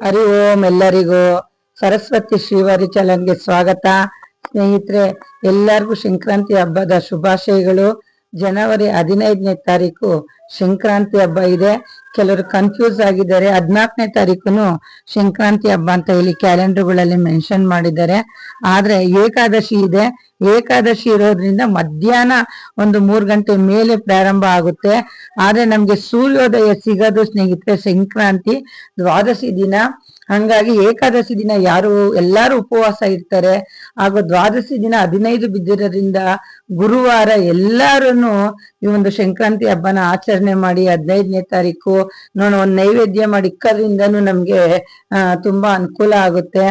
ಹರಿ ಓಂ ಎಲ್ಲರಿಗೂ ಸರಸ್ವತಿ ಶ್ರೀವಾರಿ ಚಲನ್ಗೆ ಸ್ವಾಗತ ಸ್ನೇಹಿತರೆ ಎಲ್ಲರಿಗೂ ಸಂಕ್ರಾಂತಿ ಹಬ್ಬದ ಶುಭಾಶಯಗಳು. ಜನವರಿ ಹದಿನೈದನೇ ತಾರೀಕು ಸಂಕ್ರಾಂತಿ ಹಬ್ಬ ಇದೆ. ಕೆಲವರು ಕನ್ಫ್ಯೂಸ್ ಆಗಿದ್ದಾರೆ. ಹದಿನಾಲ್ಕನೇ ತಾರೀಕು ಸಂಕ್ರಾಂತಿ ಹಬ್ಬ ಅಂತ ಹೇಳಿ ಕ್ಯಾಲೆಂಡರ್ಗಳಲ್ಲಿ ಮೆನ್ಷನ್ ಮಾಡಿದ್ದಾರೆ. ಆದ್ರೆ ಏಕಾದಶಿ ಇದೆ. ಏಕಾದಶಿ ಇರೋದ್ರಿಂದ ಮಧ್ಯಾಹ್ನ ಒಂದು ಮೂರ್ ಗಂಟೆ ಮೇಲೆ ಪ್ರಾರಂಭ ಆಗುತ್ತೆ. ಆದ್ರೆ ನಮ್ಗೆ ಸೂರ್ಯೋದಯ ಸಿಗೋದು ಸ್ನೇಹಿತರೆ ಸಂಕ್ರಾಂತಿ ದ್ವಾದಶಿ ದಿನ. ಹಂಗಾಗಿ ಏಕಾದಶಿ ದಿನ ಯಾರು, ಎಲ್ಲಾರು ಉಪವಾಸ ಇರ್ತಾರೆ. ಹಾಗೂ ದ್ವಾದಶಿ ದಿನ ಹದಿನೈದು ಬಿದ್ದಿರೋದ್ರಿಂದ ಗುರುವಾರ ಎಲ್ಲಾರು ಈ ಒಂದು ಸಂಕ್ರಾಂತಿ ಹಬ್ಬನ ಆಚರಣೆ ಮಾಡಿ ಹದಿನೈದನೇ ತಾರೀಕು ನೋಡ, ಒಂದು ನೈವೇದ್ಯ ಮಾಡಿ ಇಕ್ಕೋದ್ರಿಂದನೂ ನಮ್ಗೆ ತುಂಬಾ ಅನುಕೂಲ ಆಗುತ್ತೆ.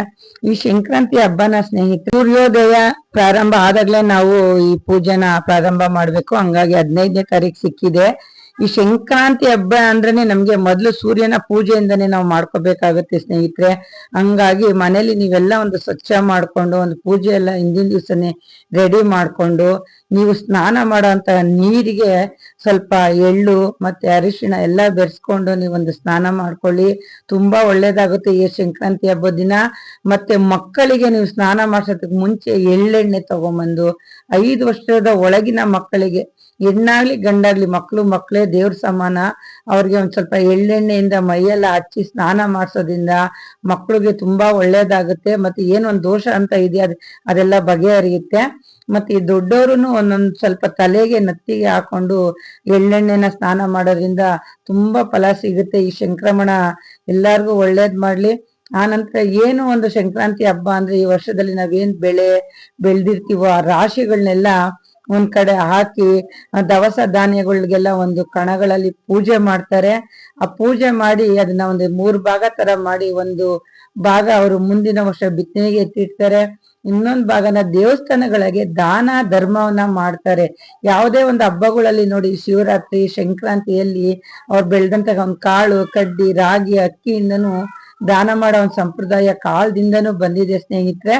ಈ ಸಂಕ್ರಾಂತಿ ಹಬ್ಬನ ಸ್ನೇಹಿತರು, ಸೂರ್ಯೋದಯ ಪ್ರಾರಂಭ ಆದಾಗ್ಲೇ ನಾವು ಈ ಪೂಜೆನ ಪ್ರಾರಂಭ ಮಾಡ್ಬೇಕು. ಹಂಗಾಗಿ ಹದಿನೈದನೇ ತಾರೀಕು ಸಿಕ್ಕಿದೆ. ಈ ಸಂಕ್ರಾಂತಿ ಹಬ್ಬ ಅಂದ್ರೇನೆ ನಮ್ಗೆ ಮೊದಲು ಸೂರ್ಯನ ಪೂಜೆಯಿಂದನೇ ನಾವು ಮಾಡ್ಕೋಬೇಕಾಗತ್ತೆ ಸ್ನೇಹಿತರೆ. ಹಂಗಾಗಿ ಮನೇಲಿ ನೀವೆಲ್ಲ ಒಂದು ಸ್ವಚ್ಛ ಮಾಡ್ಕೊಂಡು ಒಂದು ಪೂಜೆ ಎಲ್ಲ ಹಿಂದಿನ ದಿವಸನೇ ರೆಡಿ ಮಾಡ್ಕೊಂಡು ನೀವು ಸ್ನಾನ ಮಾಡೋಂತ ನೀರಿಗೆ ಸ್ವಲ್ಪ ಎಳ್ಳು ಮತ್ತೆ ಅರಿಶಿಣ ಎಲ್ಲ ಬೆರೆಸ್ಕೊಂಡು ನೀವೊಂದು ಸ್ನಾನ ಮಾಡ್ಕೊಳ್ಳಿ. ತುಂಬಾ ಒಳ್ಳೇದಾಗುತ್ತೆ ಈ ಸಂಕ್ರಾಂತಿ ಹಬ್ಬದ ದಿನ. ಮತ್ತೆ ಮಕ್ಕಳಿಗೆ ನೀವು ಸ್ನಾನ ಮಾಡ್ಸೋದಕ್ಕೆ ಮುಂಚೆ ಎಳ್ಳೆಣ್ಣೆ ತಗೊಂಬಂದು ಐದು ವರ್ಷದ ಒಳಗಿನ ಮಕ್ಕಳಿಗೆ ಹೆಣ್ಣಾಗ್ಲಿ ಗಂಡಾಗ್ಲಿ ಮಕ್ಕಳು ಮಕ್ಕಳೇ ದೇವ್ರ ಸಮಾನ. ಅವ್ರಿಗೆ ಒಂದ್ ಸ್ವಲ್ಪ ಎಳ್ಳೆಣ್ಣೆಯಿಂದ ಮೈಯೆಲ್ಲ ಹಚ್ಚಿ ಸ್ನಾನ ಮಾಡಿಸೋದ್ರಿಂದ ಮಕ್ಕಳಿಗೆ ತುಂಬಾ ಒಳ್ಳೇದಾಗುತ್ತೆ. ಮತ್ತೆ ಏನೊಂದ್ ದೋಷ ಅಂತ ಇದೆ, ಅದ್, ಅದೆಲ್ಲ ಬಗೆಹರಿಯುತ್ತೆ. ಮತ್ತೆ ಈ ದೊಡ್ಡವರು ಒಂದೊಂದ್ ಸ್ವಲ್ಪ ತಲೆಗೆ ನತ್ತಿಗೆ ಹಾಕೊಂಡು ಎಳ್ಳೆಣ್ಣೆನ ಸ್ನಾನ ಮಾಡೋದ್ರಿಂದ ತುಂಬಾ ಫಲ ಸಿಗುತ್ತೆ. ಈ ಸಂಕ್ರಮಣ ಎಲ್ಲಾರ್ಗು ಒಳ್ಳೇದ್ ಮಾಡ್ಲಿ. ಆ ನಂತರ ಏನು ಒಂದು ಸಂಕ್ರಾಂತಿ ಹಬ್ಬ ಅಂದ್ರೆ ಈ ವರ್ಷದಲ್ಲಿ ನಾವೇನ್ ಬೆಳೆ ಬೆಳ್ದಿರ್ತೀವೋ ಆ ರಾಶಿಗಳನ್ನೆಲ್ಲ ಒಂದ್ ಕಡೆ ಹಾಕಿ ದವಸ ಧಾನ್ಯಗಳಿಗೆಲ್ಲ ಒಂದು ಕಣಗಳಲ್ಲಿ ಪೂಜೆ ಮಾಡ್ತಾರೆ. ಆ ಪೂಜೆ ಮಾಡಿ ಅದನ್ನ ಒಂದು ಮೂರ್ ಭಾಗ ತರ ಮಾಡಿ ಒಂದು ಭಾಗ ಅವರು ಮುಂದಿನ ವರ್ಷ ಬಿತ್ತನೆಗೆ ಎತ್ತಿಡ್ತಾರೆ. ಇನ್ನೊಂದ್ ಭಾಗನ ದೇವಸ್ಥಾನಗಳಿಗೆ ದಾನ ಧರ್ಮವನ್ನ ಮಾಡ್ತಾರೆ. ಯಾವುದೇ ಒಂದು ಹಬ್ಬಗಳಲ್ಲಿ ನೋಡಿ ಶಿವರಾತ್ರಿ, ಸಂಕ್ರಾಂತಿಯಲ್ಲಿ ಅವ್ರು ಬೆಳೆದಂತ ಒಂದು ಕಾಳು, ಕಡ್ಡಿ, ರಾಗಿ ಅಕ್ಕಿಯಿಂದನೂ ದಾನ ಮಾಡೋ ಒಂದು ಸಂಪ್ರದಾಯ ಕಾಲದಿಂದನೂ ಬಂದಿದೆ ಸ್ನೇಹಿತರೆ.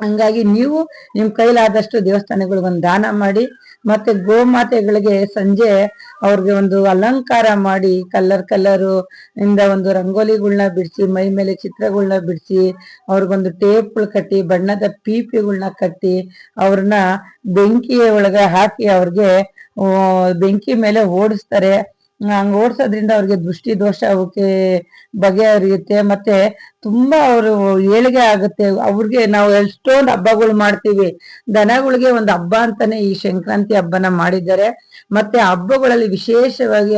ಹಂಗಾಗಿ ನೀವು ನಿಮ್ ಕೈಲಾದಷ್ಟು ದೇವಸ್ಥಾನಗಳಿಗೆ ಒಂದು ದಾನ ಮಾಡಿ, ಮತ್ತೆ ಗೋಮಾತೆಗಳಿಗೆ ಸಂಜೆ ಅವ್ರಿಗೆ ಒಂದು ಅಲಂಕಾರ ಮಾಡಿ ಕಲರ್ ಕಲರು ಇಂದ ಒಂದು ರಂಗೋಲಿಗಳನ್ನ ಬಿಡಿಸಿ, ಮೈ ಮೇಲೆ ಚಿತ್ರಗಳನ್ನ ಬಿಡಿಸಿ, ಅವ್ರಿಗೊಂದು ಟೇಪ್ಗಳು ಕಟ್ಟಿ, ಬಣ್ಣದ ಪೀಪಿಗಳನ್ನ ಕಟ್ಟಿ, ಅವ್ರನ್ನ ಬೆಂಕಿಯ ಒಳಗೆ ಹಾಕಿ ಅವ್ರಿಗೆ ಬೆಂಕಿ ಮೇಲೆ ಓಡಿಸ್ತಾರೆ. ಹಂಗ ಓಡ್ಸೋದ್ರಿಂದ ಅವ್ರಿಗೆ ದೃಷ್ಟಿ ದೋಷ ಅವಕ್ಕೆ ಬಗೆಹರಿಯುತ್ತೆ. ಮತ್ತೆ ತುಂಬಾ ಅವರು ಏಳಿಗೆ ಆಗುತ್ತೆ. ಅವ್ರಿಗೆ ನಾವು ಎಷ್ಟೊಂದು ಹಬ್ಬಗಳು ಮಾಡ್ತೀವಿ. ದನಗಳಿಗೆ ಒಂದು ಹಬ್ಬ ಅಂತಾನೆ ಈ ಸಂಕ್ರಾಂತಿ ಹಬ್ಬನ ಮಾಡಿದ್ದಾರೆ. ಮತ್ತೆ ಹಬ್ಬಗಳಲ್ಲಿ ವಿಶೇಷವಾಗಿ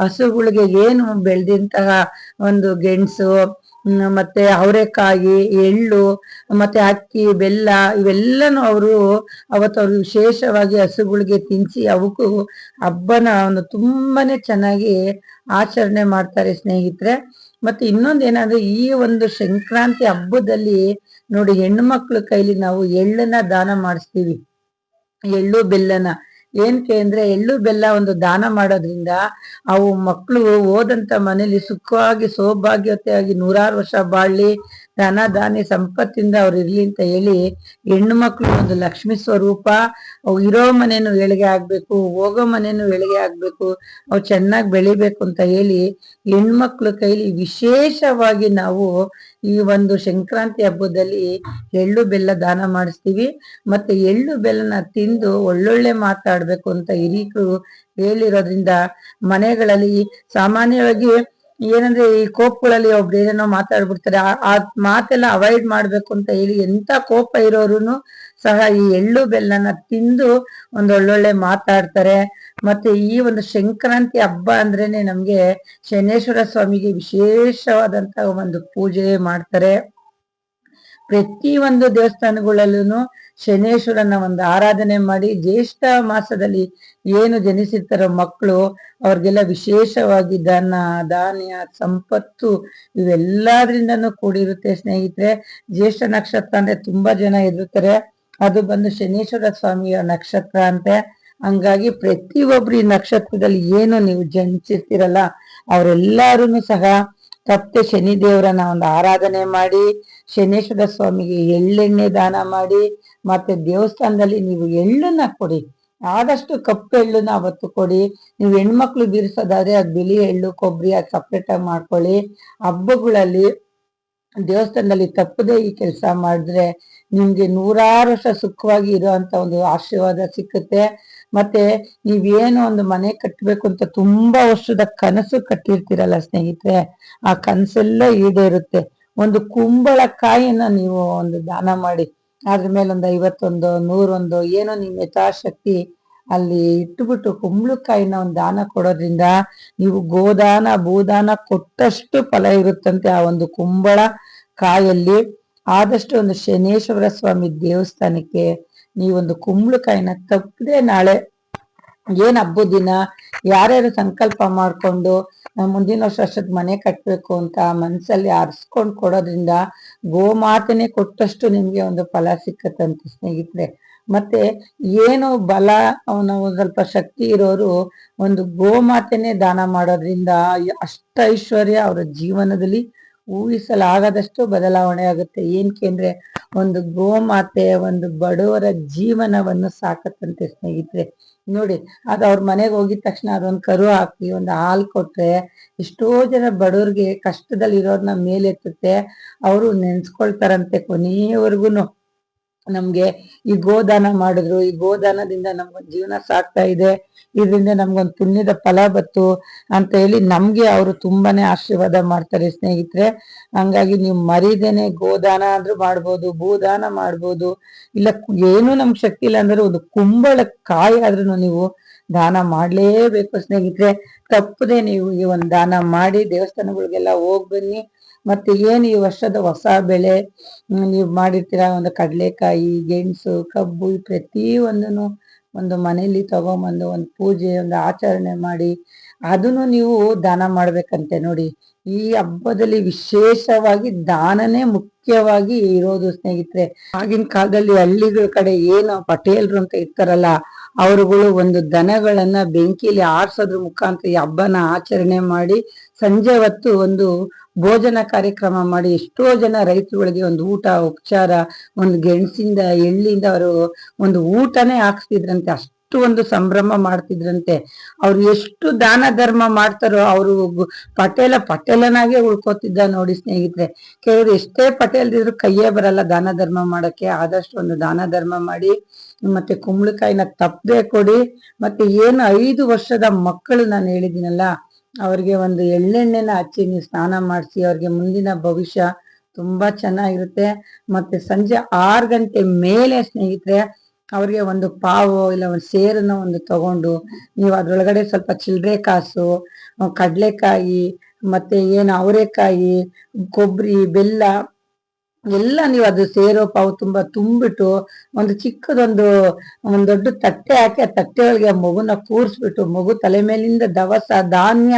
ಹಸುಗಳಿಗೆ ಏನು ಬೆಳೆದಂತಹ ಒಂದು ಗೆಣಸು ಮತ್ತೆ ಅವರೆಕಾಯಿ, ಎಳ್ಳು, ಮತ್ತೆ ಅಕ್ಕಿ, ಬೆಲ್ಲ, ಇವೆಲ್ಲನೂ ಅವರು ಅವತ್ತು ಅವರು ವಿಶೇಷವಾಗಿ ಹಸುಗಳಿಗೆ ತಿನ್ಸಿ ಅವಕ್ಕೂ ಹಬ್ಬನ ಒಂದು ತುಂಬಾನೇ ಚೆನ್ನಾಗಿ ಆಚರಣೆ ಮಾಡ್ತಾರೆ ಸ್ನೇಹಿತರೆ. ಮತ್ತೆ ಇನ್ನೊಂದ್ ಏನಂದ್ರೆ ಈ ಒಂದು ಸಂಕ್ರಾಂತಿ ಹಬ್ಬದಲ್ಲಿ ನೋಡಿ ಹೆಣ್ಣು ಮಕ್ಳ ಕೈಲಿ ನಾವು ಎಳ್ಳನ್ನ ದಾನ ಮಾಡಿಸ್ತೀವಿ. ಎಳ್ಳು, ಬೆಲ್ಲನ. ಏನಕ್ಕೆ ಅಂದ್ರೆ ಎಳ್ಳು ಬೆಲ್ಲ ಒಂದು ದಾನ ಮಾಡೋದ್ರಿಂದ ಅವು ಮಕ್ಕಳು ಓದಂತ ಮನೇಲಿ ಸುಖವಾಗಿ, ಸೌಭಾಗ್ಯತೆಯಾಗಿ ನೂರಾರು ವರ್ಷ ಬಾಳ್ಲಿ ಧನ ಧಾನ್ಯ ಸಂಪತ್ತಿಂದ ಅವ್ರು ಇರ್ಲಿ ಅಂತ ಹೇಳಿ ಹೆಣ್ಣು ಮಕ್ಕಳು ಒಂದು ಲಕ್ಷ್ಮಿ ಸ್ವರೂಪ ಇರೋ ಮನೇನು ಏಳಿಗೆ ಆಗ್ಬೇಕು, ಹೋಗೋ ಮನೇನು ಏಳಿಗೆ ಆಗ್ಬೇಕು ಅವ್ರು ಚೆನ್ನಾಗಿ ಬೆಳಿಬೇಕು ಅಂತ ಹೇಳಿ ಹೆಣ್ಮಕ್ಳ ಕೈಲಿ ವಿಶೇಷವಾಗಿ ನಾವು ಈ ಒಂದು ಸಂಕ್ರಾಂತಿ ಹಬ್ಬದಲ್ಲಿ ಎಳ್ಳು ಬೆಲ್ಲ ದಾನ ಮಾಡಿಸ್ತೀವಿ. ಮತ್ತೆ ಎಳ್ಳು ಬೆಲ್ಲನ ತಿಂದು ಒಳ್ಳೊಳ್ಳೆ ಮಾತಾಡ್ಬೇಕು ಅಂತ ಹಿರೀಕರು ಹೇಳಿರೋದ್ರಿಂದ ಮನೆಗಳಲ್ಲಿ ಸಾಮಾನ್ಯವಾಗಿ ಏನಂದ್ರೆ ಈ ಕೋಪಗಳಲ್ಲಿ ಒಬ್ರು ಏನೇನೋ ಮಾತಾಡ್ಬಿಡ್ತಾರೆ, ಆ- ಮಾತೆಲ್ಲ ಅವಾಯ್ಡ್ ಮಾಡ್ಬೇಕು ಅಂತ ಹೇಳಿ ಎಂತ ಕೋಪ ಇರೋರುನು ಸಹ ಈ ಎಳ್ಳು ಬೆಲ್ಲನ ತಿಂದು ಒಂದ್ ಒಳ್ಳೊಳ್ಳೆ ಮಾತಾಡ್ತಾರೆ. ಮತ್ತೆ ಈ ಒಂದು ಸಂಕ್ರಾಂತಿ ಹಬ್ಬ ಅಂದ್ರೇನೆ ನಮ್ಗೆ ಶನೇಶ್ವರ ಸ್ವಾಮಿಗೆ ವಿಶೇಷವಾದಂತ ಒಂದು ಪೂಜೆ ಮಾಡ್ತಾರೆ. ಪ್ರತಿ ಒಂದು ದೇವಸ್ಥಾನಗಳಲ್ಲೂ ಶನೇಶ್ವರನ ಒಂದು ಆರಾಧನೆ ಮಾಡಿ ಜ್ಯೇಷ್ಠ ಮಾಸದಲ್ಲಿ ಏನು ಜನಿಸಿರ್ತಾರೋ ಮಕ್ಕಳು, ಅವ್ರಿಗೆಲ್ಲ ವಿಶೇಷವಾಗಿ ಧನ, ಧಾನ್ಯ, ಸಂಪತ್ತು ಇವೆಲ್ಲದ್ರಿಂದನೂ ಕೂಡಿರುತ್ತೆ. ಸ್ನೇಹಿತರೆ, ಜ್ಯೇಷ್ಠ ನಕ್ಷತ್ರ ಅಂದ್ರೆ ತುಂಬಾ ಜನ ಇರುತ್ತಾರೆ ಅದು ಬಂದು ಶನೇಶ್ವರ ಸ್ವಾಮಿಯ ನಕ್ಷತ್ರ ಅಂತೆ. ಹಂಗಾಗಿ ಪ್ರತಿಯೊಬ್ರು ಈ ನಕ್ಷತ್ರದಲ್ಲಿ ಏನು ನೀವು ಜನಿಸಿರ್ತೀರಲ್ಲ ಅವರೆಲ್ಲರೂ ಸಹ ತಪ್ಪೆ ಶನಿ ದೇವರನ್ನ ಒಂದು ಆರಾಧನೆ ಮಾಡಿ, ಶನೇಶ್ವರ ಸ್ವಾಮಿಗೆ ಎಳ್ಳೆಣ್ಣೆ ದಾನ ಮಾಡಿ ಮತ್ತೆ ದೇವಸ್ಥಾನದಲ್ಲಿ ನೀವು ಎಳ್ಳನ್ನ ಕೊಡಿ. ಆದಷ್ಟು ಕಪ್ಪು ಎಳ್ಳನ್ನ ಅವತ್ತು ಕೊಡಿ. ನೀವು ಹೆಣ್ಮಕ್ಳು ಬೀರ್ಸೋದಾದ್ರೆ ಅದು ಬಿಳಿ ಎಳ್ಳು, ಕೊಬ್ಬರಿ ಅದು ಸಪ್ರೇಟ್ ಆಗಿ ಮಾಡ್ಕೊಳ್ಳಿ. ಹಬ್ಬಗಳಲ್ಲಿ ದೇವಸ್ಥಾನದಲ್ಲಿ ತಪ್ಪದೇ ಈ ಕೆಲಸ ಮಾಡಿದ್ರೆ ನಿಮ್ಗೆ ನೂರಾರು ವರ್ಷ ಸುಖವಾಗಿ ಇರುವಂತ ಒಂದು ಆಶೀರ್ವಾದ ಸಿಕ್ಕುತ್ತೆ. ಮತ್ತೆ ನೀವೇನು ಒಂದು ಮನೆ ಕಟ್ಟಬೇಕು ಅಂತ ತುಂಬಾ ವರ್ಷದ ಕನಸು ಕಟ್ಟಿರ್ತೀರಲ್ಲ ಸ್ನೇಹಿತರೆ, ಆ ಕನಸೆಲ್ಲ ಈಡೇರುತ್ತೆ. ಒಂದು ಕುಂಬಳ ಕಾಯಿನ ನೀವು ಒಂದು ದಾನ ಮಾಡಿ. ಅದ್ರ ಮೇಲೆ ಒಂದು ಐವತ್ತೊಂದು, ನೂರೊಂದು, ಏನೋ ನಿಮ್ಮ ಯಥಾಶಕ್ತಿ ಅಲ್ಲಿ ಇಟ್ಬಿಟ್ಟು ಕುಂಬಳಕಾಯಿನ ಒಂದು ದಾನ ಕೊಡೋದ್ರಿಂದ ನೀವು ಗೋದಾನ, ಭೂದಾನ ಕೊಟ್ಟಷ್ಟು ಫಲ ಇರುತ್ತಂತೆ ಆ ಒಂದು ಕುಂಬಳ ಕಾಯಲ್ಲಿ. ಆದಷ್ಟು ಒಂದು ಶನೇಶ್ವರ ಸ್ವಾಮಿ ದೇವಸ್ಥಾನಕ್ಕೆ ನೀವೊಂದು ಕುಂಬಳಕಾಯಿನ ತಪ್ಪದೆ ನಾಳೆ ಏನ್ ಹಬ್ಬದ ದಿನ? ಯಾರ್ಯಾರು ಸಂಕಲ್ಪ ಮಾಡ್ಕೊಂಡು ಮುಂದಿನ ವರ್ಷ ಅಷ್ಟೊತ್ ಮನೆ ಕಟ್ಬೇಕು ಅಂತ ಮನ್ಸಲ್ಲಿ ಅರ್ಸ್ಕೊಂಡ್ ಕೊಡೋದ್ರಿಂದ ಗೋಮಾತನೆ ಕೊಟ್ಟಷ್ಟು ನಿಮ್ಗೆ ಒಂದು ಫಲ ಸಿಕ್ಕತ್ತಂತ ಸ್ನೇಹಿತರೆ. ಮತ್ತೆ ಏನು ಬಲ, ಅವನ ಒಂದ್ ಸ್ವಲ್ಪ ಶಕ್ತಿ ಇರೋರು ಒಂದು ಗೋಮಾತೆನೆ ದಾನ ಮಾಡೋದ್ರಿಂದ ಅಷ್ಟ ಐಶ್ವರ್ಯ ಅವರ ಜೀವನದಲ್ಲಿ ಊಹಿಸಲಾಗದಷ್ಟು ಬದಲಾವಣೆ ಆಗುತ್ತೆ. ಏನ್ಕೆ ಅಂದ್ರೆ ಒಂದು ಗೋಮಾತೆ ಒಂದು ಬಡವರ ಜೀವನವನ್ನು ಸಾಕತ್ತಂತೆ ಸ್ನೇಹಿತರೆ. ನೋಡಿ, ಅದು ಅವ್ರ ಮನೆಗೆ ಹೋಗಿದ ತಕ್ಷಣ ಅದೊಂದು ಕರು ಹಾಕಿ, ಒಂದು ಹಾಲು ಕೊಟ್ರೆ ಎಷ್ಟೋ ಜನ ಬಡವ್ರಿಗೆ ಕಷ್ಟದಲ್ಲಿ ಇರೋದನ್ನ ಮೇಲೆತ್ತುತ್ತೆ. ಅವರು ನೆನ್ಸ್ಕೊಳ್ತಾರಂತೆ ಕೊನೆಯವರೆಗೂ ನಮ್ಗೆ ಈ ಗೋದಾನ ಮಾಡಿದ್ರು. ಈ ಗೋದಾನದಿಂದ ನಮ್ಗೊಂದ್ ಜೀವನ ಸಾಕ್ತಾ ಇದೆ. ಇದರಿಂದ ನಮ್ಗೊಂದ್ ಪುಣ್ಯದ ಫಲ ಬತ್ತು ಅಂತ ಹೇಳಿ ನಮ್ಗೆ ಅವರು ತುಂಬಾನೇ ಆಶೀರ್ವಾದ ಮಾಡ್ತಾರೆ ಸ್ನೇಹಿತರೆ. ಹಂಗಾಗಿ ನೀವು ಮರಿದೇನೆ ಗೋದಾನ ಆದ್ರೂ ಮಾಡ್ಬೋದು, ಭೂದಾನ ಮಾಡ್ಬೋದು. ಇಲ್ಲ ಏನು ನಮ್ಗೆ ಶಕ್ತಿ ಇಲ್ಲ ಅಂದ್ರೆ ಒಂದು ಕುಂಬಳ ಕಾಯಿ ಆದ್ರೂ ನೀವು ದಾನ ಮಾಡ್ಲೇಬೇಕು ಸ್ನೇಹಿತರೆ. ತಪ್ಪದೆ ನೀವು ಈ ಒಂದು ದಾನ ಮಾಡಿ ದೇವಸ್ಥಾನಗಳಿಗೆಲ್ಲ ಹೋಗ್ ಬನ್ನಿ. ಮತ್ತೆ ಏನು ಈ ವರ್ಷದ ಹೊಸ ಬೆಳೆ ನೀವು ಮಾಡಿರ್ತೀರ? ಒಂದು ಕಡಲೆಕಾಯಿ, ಗೆಣಸು, ಕಬ್ಬು ಪ್ರತಿ ಒಂದನ್ನು ಒಂದು ಮನೆಯಲ್ಲಿ ತಗೊಂಬಂದು ಒಂದು ಪೂಜೆ, ಒಂದು ಆಚರಣೆ ಮಾಡಿ ಅದನ್ನು ನೀವು ದಾನ ಮಾಡ್ಬೇಕಂತೆ ನೋಡಿ. ಈ ಹಬ್ಬದಲ್ಲಿ ವಿಶೇಷವಾಗಿ ದಾನನೇ ಮುಖ್ಯವಾಗಿ ಇರೋದು ಸ್ನೇಹಿತರೆ. ಆಗಿನ ಕಾಲದಲ್ಲಿ ಹಳ್ಳಿಗಳ ಕಡೆ ಏನು ಪಟೇಲ್ರು ಅಂತ ಇರ್ತಾರಲ್ಲ ಅವರುಗಳು ಒಂದು ದನಗಳನ್ನ ಬೆಂಕಿಲಿ ಆರ್ಸೋದ್ರ ಮುಖಾಂತರ ಈ ಹಬ್ಬನ ಆಚರಣೆ ಮಾಡಿ ಸಂಜೆ ಹೊತ್ತು ಒಂದು ಭೋಜನ ಕಾರ್ಯಕ್ರಮ ಮಾಡಿ ಎಷ್ಟೋ ಜನ ರೈತರುಗಳಿಗೆ ಒಂದು ಊಟ, ಉಪಚಾರ, ಒಂದು ಗೆಣಸಿಂದ, ಎಳ್ಳಿಂದ ಅವರು ಒಂದು ಊಟನೇ ಹಾಕ್ಸ್ತಿದ್ರಂತೆ. ಅಷ್ಟು ಒಂದು ಸಂಭ್ರಮ ಮಾಡ್ತಿದ್ರಂತೆ. ಅವ್ರು ಎಷ್ಟು ದಾನ ಧರ್ಮ ಮಾಡ್ತಾರೋ ಅವರು ಪಟೇಲ ಪಟೇಲನಾಗೆ ಉಳ್ಕೋತಿದ್ದ ನೋಡಿ ಸ್ನೇಹಿತರೆ. ಕೆಲವರು ಎಷ್ಟೇ ಪಟೇಲ್ದಿದ್ರು ಕೈಯೇ ಬರಲ್ಲ ದಾನ ಧರ್ಮ ಮಾಡಕ್ಕೆ. ಆದಷ್ಟು ಒಂದು ದಾನ ಧರ್ಮ ಮಾಡಿ, ಮತ್ತೆ ಕುಂಬಳಕಾಯಿನ ತಪ್ಪದೆ ಕೊಡಿ, ಮತ್ತೆ ಏನು ಐದು ವರ್ಷದ ಮಕ್ಕಳು ನಾನು ಹೇಳಿದಿನಲ್ಲ ಅವ್ರಿಗೆ ಒಂದು ಎಳ್ಳೆಣ್ಣೆನ ಹಚ್ಚಿ ನೀವು ಸ್ನಾನ ಮಾಡಿಸಿ, ಅವ್ರಿಗೆ ಮುಂದಿನ ಭವಿಷ್ಯ ತುಂಬಾ ಚೆನ್ನಾಗಿರುತ್ತೆ. ಮತ್ತೆ ಸಂಜೆ ಆರು ಗಂಟೆ ಮೇಲೆ ಸ್ನೇಹಿತರೆ ಅವ್ರಿಗೆ ಒಂದು ಪಾವು ಇಲ್ಲ ಒಂದು ಸೇರನ್ನ ಒಂದು ತಗೊಂಡು ನೀವು ಅದ್ರೊಳಗಡೆ ಸ್ವಲ್ಪ ಚಿಲ್ಲರೆ ಕಾಸು, ಕಡಲೆಕಾಯಿ, ಮತ್ತೆ ಏನು ಅವರೆಕಾಯಿ, ಕೊಬ್ಬರಿ, ಬೆಲ್ಲ ಎಲ್ಲ ನೀವು ಅದು ಸೇರೋ ಪಾವು ತುಂಬಾ ತುಂಬಿಟ್ಟು ಒಂದು ಚಿಕ್ಕದೊಂದು, ಒಂದ್ ದೊಡ್ಡ ತಟ್ಟೆ ಹಾಕಿ ಆ ತಟ್ಟೆ ಒಳಗೆ ಮಗುನ ಕೂರ್ಸ್ಬಿಟ್ಟು ಮಗು ತಲೆ ಮೇಲಿಂದ ದವಸ, ಧಾನ್ಯ,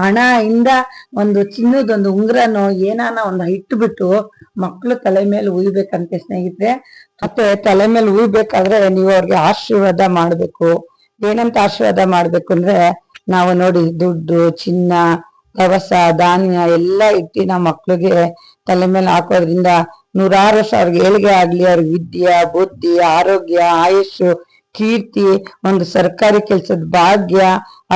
ಹಣ ಇಂದ ಒಂದು ಚಿನ್ನದೊಂದು ಉಂಗ್ರನೋ ಏನಾನ ಒಂದು ಇಟ್ಬಿಟ್ಟು ಮಕ್ಕಳು ತಲೆ ಮೇಲೆ ಉಯ್ಬೇಕಂತೆ ಸ್ನೇಹಿತರೆ. ಮತ್ತೆ ತಲೆ ಮೇಲೆ ಉಯ್ಬೇಕಾದ್ರೆ ನೀವು ಅವ್ರಿಗೆ ಆಶೀರ್ವಾದ ಮಾಡ್ಬೇಕು. ಏನಂತ ಆಶೀರ್ವಾದ ಮಾಡ್ಬೇಕು ಅಂದ್ರೆ ನಾವು ನೋಡಿ ದುಡ್ಡು, ಚಿನ್ನ, ದವಸ, ಧಾನ್ಯ ಎಲ್ಲ ಇಟ್ಟಿ ನಾವು ಮಕ್ಳಿಗೆ ತಲೆ ಮೇಲೆ ಹಾಕೋದ್ರಿಂದ ನೂರಾರು ವರ್ಷ ಅವ್ರಿಗೆ ಏಳಿಗೆ ಆಗ್ಲಿ, ಅವ್ರಿಗೆ ವಿದ್ಯೆ, ಬುದ್ಧಿ, ಆರೋಗ್ಯ ಆಯುಷು ಕೀರ್ತಿ, ಒಂದು ಸರ್ಕಾರಿ ಕೆಲ್ಸದ ಭಾಗ್ಯ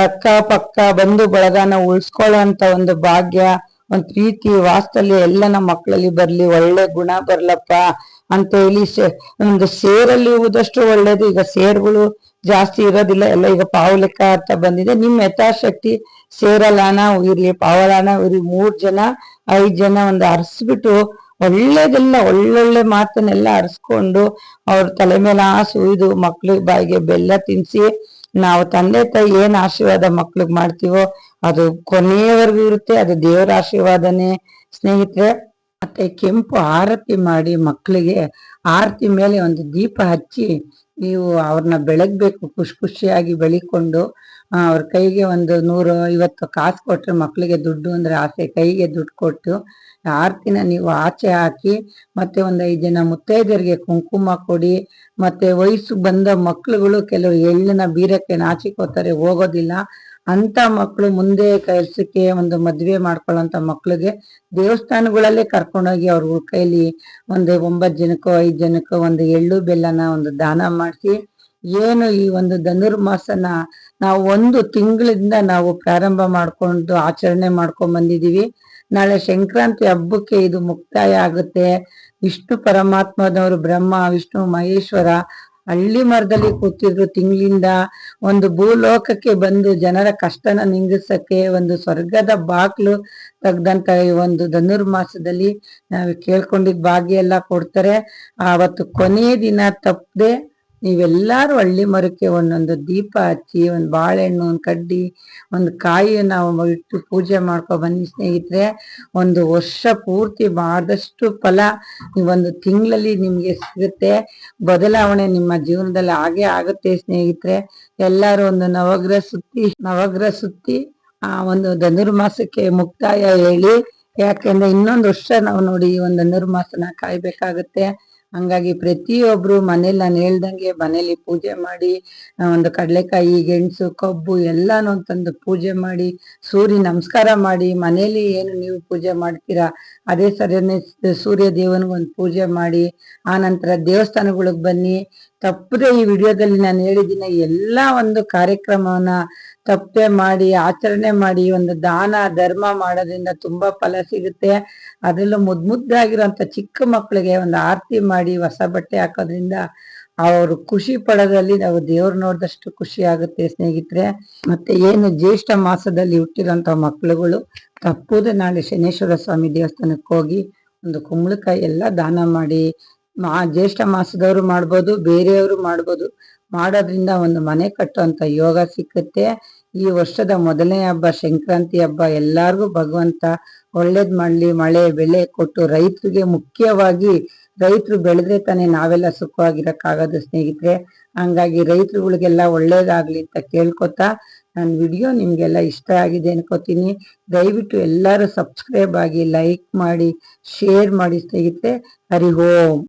ಅಕ್ಕ ಪಕ್ಕ ಬಂಧು ಬಳಗನ ಉಳಿಸ್ಕೊಳ್ಳುವಂತ ಒಂದು ಭಾಗ್ಯ, ಒಂದ್ ಪ್ರೀತಿ ವಾಸ್ತಲ್ಯ ಎಲ್ಲ ನಮ್ಮ ಮಕ್ಕಳಲ್ಲಿ ಬರ್ಲಿ, ಒಳ್ಳೆ ಗುಣ ಬರ್ಲಪ್ಪ ಅಂತ ಹೇಳಿ ಒಂದು ಸೇರಲ್ಲಿ ಇರುವುದಷ್ಟು ಒಳ್ಳೇದು. ಈಗ ಸೇರ್ಗಳು ಜಾಸ್ತಿ ಇರೋದಿಲ್ಲ. ಎಲ್ಲ ಈಗ ಪಾವು ಲೆಕ್ಕ ಅಂತ ಬಂದಿದೆ. ನಿಮ್ ಯಥಾಶಕ್ತಿ ಸೇರಲಾನ ಇರ್ಲಿ, ಪಾವಲಾನ ಇರ್ಲಿ. ಮೂರ್ ಜನ ಐದ್ ಜನ ಒಂದು ಅರ್ಸ್ಬಿಟ್ಟು ಒಳ್ಳೇದೆಲ್ಲ, ಒಳ್ಳೊಳ್ಳೆ ಮಾತನ್ನೆಲ್ಲ ಅರ್ಸ್ಕೊಂಡು ಅವ್ರ ತಲೆ ಮೇಲೆ ಆ ಸುಯ್ದು ಮಕ್ಳಿಗೆ ಬಾಯಿಗೆ ಬೆಲ್ಲ ತಿನ್ಸಿ ನಾವು ತಂದೆ ತಾಯಿ ಏನ್ ಆಶೀರ್ವಾದ ಮಕ್ಳಿಗೆ ಮಾಡ್ತೀವೋ ಅದು ಕೊನೆಯವರೆಗೂ ಇರುತ್ತೆ, ಅದು ದೇವರ ಆಶೀರ್ವಾದನೇ. ಸ್ನೇಹಿತರೆ, ಮತ್ತೆ ಕೆಂಪು ಆರತಿ ಮಾಡಿ ಮಕ್ಕಳಿಗೆ ಆರತಿ ಮೇಲೆ ಒಂದು ದೀಪ ಹಚ್ಚಿ ನೀವು ಅವ್ರನ್ನ ಬೆಳಗ್ಬೇಕು, ಖುಷಿ ಖುಷಿಯಾಗಿ ಬೆಳಿಕೊಂಡು ಅವ್ರ ಕೈಗೆ ಒಂದು ನೂರು ಐವತ್ತು ಕಾಸು ಕೊಟ್ರೆ ಮಕ್ಕಳಿಗೆ ದುಡ್ಡು ಅಂದ್ರೆ ಆಸೆ, ಕೈಗೆ ದುಡ್ಡು ಕೊಟ್ಟು ಆರತಿನ ನೀವು ಆಚೆ ಹಾಕಿ ಮತ್ತೆ ಒಂದು ಐದು ಜನ ಮುತ್ತೈದೆಯರಿಗೆ ಕುಂಕುಮ ಕೊಡಿ, ಮತ್ತೆ ವಯಸ್ಸು ಬಂದ ಮಕ್ಕಳುಗಳು ಕೆಲವು ಎಳ್ಳನ್ನ ಬೀರಕ್ಕೆ ನಾಚಿಕೋತಾರೆ ಹೋಗೋದಿಲ್ಲ. ಅಂತ ಮಕ್ಕಳು ಮುಂದೆ ಕೆಲ್ಸಕ್ಕೆ ಒಂದು ಮದ್ವೆ ಮಾಡ್ಕೊಳ್ಳೋಂಥ ಮಕ್ಕಳಿಗೆ ದೇವಸ್ಥಾನಗಳಲ್ಲೇ ಕರ್ಕೊಂಡೋಗಿ ಅವ್ರ ಕೈಲಿ ಒಂದು ಒಂಬತ್ತು ಜನಕ್ಕೋ ಐದು ಜನಕ್ಕೋ ಒಂದು ಎಳ್ಳು ಬೆಲ್ಲನ ಒಂದು ದಾನ ಮಾಡಿಸಿ ಏನು ಈ ಒಂದು ಧನುರ್ಮಾಸನ ನಾವು ಒಂದು ತಿಂಗಳಿಂದ ನಾವು ಪ್ರಾರಂಭ ಮಾಡ್ಕೊಂಡು ಆಚರಣೆ ಮಾಡ್ಕೊಂಡ್ ಬಂದಿದೀವಿ ನಾಳೆ ಸಂಕ್ರಾಂತಿ ಹಬ್ಬಕ್ಕೆ ಇದು ಮುಕ್ತಾಯ ಆಗುತ್ತೆ. ವಿಷ್ಣು ಪರಮಾತ್ಮದವರು ಬ್ರಹ್ಮ, ವಿಷ್ಣು ಮಹೇಶ್ವರ ಹಳ್ಳಿ ಮರದಲ್ಲಿ ಕೂತಿದ್ರು ತಿಂಗಳಿಂದ. ಒಂದು ಭೂಲೋಕಕ್ಕೆ ಬಂದು ಜನರ ಕಷ್ಟನ ನಿಂಗಿಸಕ್ಕೆ ಒಂದು ಸ್ವರ್ಗದ ಬಾಕ್ಲು ತೆಗ್ದಂತ ಈ ಒಂದು ಧನುರ್ಮಾಸದಲ್ಲಿ ನಾವು ಕೇಳ್ಕೊಂಡಿದ್ ಭಾಗ್ಯ ಎಲ್ಲ ಕೊಡ್ತಾರೆ. ಆವತ್ತು ಕೊನೆಯ ದಿನ ತಪ್ಪದೆ ನೀವೆಲ್ಲಾರು ಹಳ್ಳಿ ಮರಕ್ಕೆ ಒಂದೊಂದು ದೀಪ ಹಚ್ಚಿ, ಒಂದು ಬಾಳೆಹಣ್ಣು, ಒಂದು ಕಡ್ಡಿ, ಒಂದು ಕಾಯಿ ನಾವು ಇಟ್ಟು ಪೂಜೆ ಮಾಡ್ಕೊ ಬನ್ನಿ ಸ್ನೇಹಿತರೆ. ಒಂದು ವರ್ಷ ಪೂರ್ತಿ ಆದಷ್ಟು ಫಲ ಒಂದು ತಿಂಗಳಲ್ಲಿ ನಿಮಗೆ ಸಿಗುತ್ತೆ. ಬದಲಾವಣೆ ನಿಮ್ಮ ಜೀವನದಲ್ಲಿ ಹಾಗೆ ಆಗುತ್ತೆ ಸ್ನೇಹಿತರೆ. ಎಲ್ಲರೂ ಒಂದು ನವಗ್ರಹ ಸುತ್ತಿ ನವಗ್ರಹ ಸುತ್ತಿ ಆ ಒಂದು ಧನುರ್ಮಾಸಕ್ಕೆ ಮುಕ್ತಾಯ ಹೇಳಿ. ಯಾಕೆಂದ್ರೆ ಇನ್ನೊಂದು ವರ್ಷ ನಾವು ನೋಡಿ ಒಂದು ಧನುರ್ಮಾಸನ ಕಾಯ್ಬೇಕಾಗತ್ತೆ. ಹಂಗಾಗಿ ಪ್ರತಿಯೊಬ್ರು ಮನೇಲಿ ನಾನು ಹೇಳ್ದಂಗೆ ಮನೇಲಿ ಪೂಜೆ ಮಾಡಿ ಒಂದು ಕಡಲೆಕಾಯಿ, ಗೆಣಸು, ಕಬ್ಬು ಎಲ್ಲಾನು ತಂದು ಪೂಜೆ ಮಾಡಿ, ಸೂರ್ಯ ನಮಸ್ಕಾರ ಮಾಡಿ, ಮನೇಲಿ ಏನು ನೀವು ಪೂಜೆ ಮಾಡ್ತೀರಾ? ಅದೇ ಸರಿಯೇ ಸೂರ್ಯ ದೇವನಿಗೊಂದು ಪೂಜೆ ಮಾಡಿ ಆ ನಂತರ ದೇವಸ್ಥಾನಗಳಿಗೆ ಬನ್ನಿ ತಪ್ಪದೆ ಈ ವಿಡಿಯೋದಲ್ಲಿ ನಾನು ಹೇಳಿದ್ದೀನಿ, ಎಲ್ಲ ಒಂದು ಕಾರ್ಯಕ್ರಮವನ್ನ ತಪ್ಪೆ ಮಾಡಿ, ಆಚರಣೆ ಮಾಡಿ, ಒಂದು ದಾನ, ಧರ್ಮ ಮಾಡೋದ್ರಿಂದ ತುಂಬಾ ಫಲ ಸಿಗುತ್ತೆ. ಅದರಲ್ಲೂ ಮುದ್ ಮುದ್ದಾಗಿರುವಂತ ಚಿಕ್ಕ ಮಕ್ಕಳಿಗೆ ಒಂದು ಆರತಿ ಮಾಡಿ, ಹೊಸ ಬಟ್ಟೆ ಹಾಕೋದ್ರಿಂದ ಅವರು ಖುಷಿ ಪಡೋದ್ರಲ್ಲಿ ನಾವು ದೇವ್ರು ನೋಡಿದಷ್ಟು ಖುಷಿ ಆಗುತ್ತೆ ಸ್ನೇಹಿತರೆ. ಮತ್ತೆ ಏನು ಜ್ಯೇಷ್ಠ ಮಾಸದಲ್ಲಿ ಹುಟ್ಟಿರೋಂಥ ಮಕ್ಕಳುಗಳು ತಪ್ಪುದೇ ನಾಳೆ ಶನೇಶ್ವರ ಸ್ವಾಮಿ ದೇವಸ್ಥಾನಕ್ಕೆ ಹೋಗಿ ಒಂದು ಕುಂಬಳಕಾಯಿ ಎಲ್ಲ ದಾನ ಮಾಡಿ ಮಾ ಜ್ಯೇಷ್ಠ ಮಾಸದವರು ಮಾಡ್ಬೋದು, ಬೇರೆಯವರು ಮಾಡ್ಬೋದು. ಮಾಡೋದ್ರಿಂದ ಒಂದು ಮನೆ ಕಟ್ಟುವಂತ ಯೋಗ ಸಿಕ್ಕುತ್ತೆ. ಈ ವರ್ಷದ ಮೊದಲನೇ ಹಬ್ಬ ಸಂಕ್ರಾಂತಿ ಹಬ್ಬ, ಎಲ್ಲಾರ್ಗೂ ಭಗವಂತ ಒಳ್ಳೇದ್ ಮಾಡ್ಲಿ, ಮಳೆ, ಬೆಳೆ ಕೊಟ್ಟು ರೈತರಿಗೆ ಮುಖ್ಯವಾಗಿ ರೈತರು ಬೆಳೆದ್ರೆ ತಾನೇ ನಾವೆಲ್ಲ ಸುಖವಾಗಿರಕ್ಕಾಗೋದು ಸ್ನೇಹಿತರೆ. ಹಂಗಾಗಿ ರೈತರುಗಳಿಗೆಲ್ಲ ಒಳ್ಳೇದಾಗ್ಲಿ ಅಂತ ಕೇಳ್ಕೊತಾ ನನ್ನ ವಿಡಿಯೋ ನಿಮ್ಗೆಲ್ಲ ಇಷ್ಟ ಆಗಿದೆ ಅನ್ಕೋತೀನಿ. ದಯವಿಟ್ಟು ಎಲ್ಲರೂ ಸಬ್ಸ್ಕ್ರೈಬ್ ಆಗಿ ಲೈಕ್ ಮಾಡಿ, ಶೇರ್ ಮಾಡಿ ಸ್ನೇಹಿತರೆ. ಹರಿ ಓಂ.